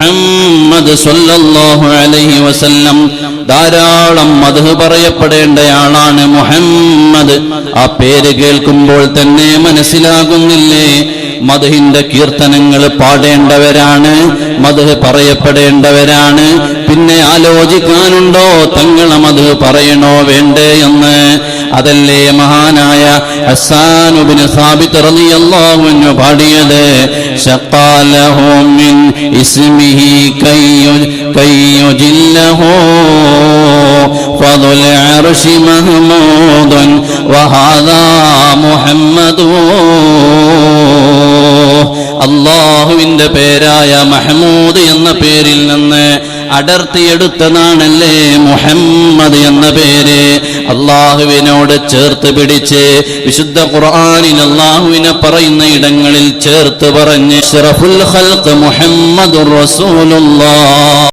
മുഹമ്മദ് അലൈഹി വസല്ലം ധാരാളം മധു പറയപ്പെടേണ്ടയാളാണ് മുഹമ്മദ്. ആ പേര് കേൾക്കുമ്പോൾ തന്നെ മനസ്സിലാകുന്നില്ലേ? മധുഹിന്റെ കീർത്തനങ്ങൾ പാടേണ്ടവരാണ് മധു പറയപ്പെടേണ്ടവരാണ്. പിന്നെ ആലോചിക്കാനുണ്ടോ? തങ്ങളെ മധു പറയണോ വേണ്ടേ എന്ന്. അതല്ലേ മഹാനായ ഹസാനുബിന് സാബിത്ത് റളിയല്ലാഹു അൻഹു പാടിയത്? ശഖാലഹു اسمه كي كي جله فضل عرش محمود وهذا محمد അള്ളാഹുവിന്റെ പേരായ മഹമൂദ് എന്ന പേരിൽ നിന്ന് അടർത്തിയെടുത്തതാണല്ലേ മുഹമ്മദ് എന്ന പേര്. അള്ളാഹുവിനോട് ചേർത്ത് പിടിച്ച് വിശുദ്ധ ഖുർആാനിൽ അള്ളാഹുവിനെ പറയുന്ന ഇടങ്ങളിൽ ചേർത്ത് പറഞ്ഞ് ഷറഫുൽ ഹൽക്ക് മുഹമ്മദുർ റസൂലുള്ളാഹ്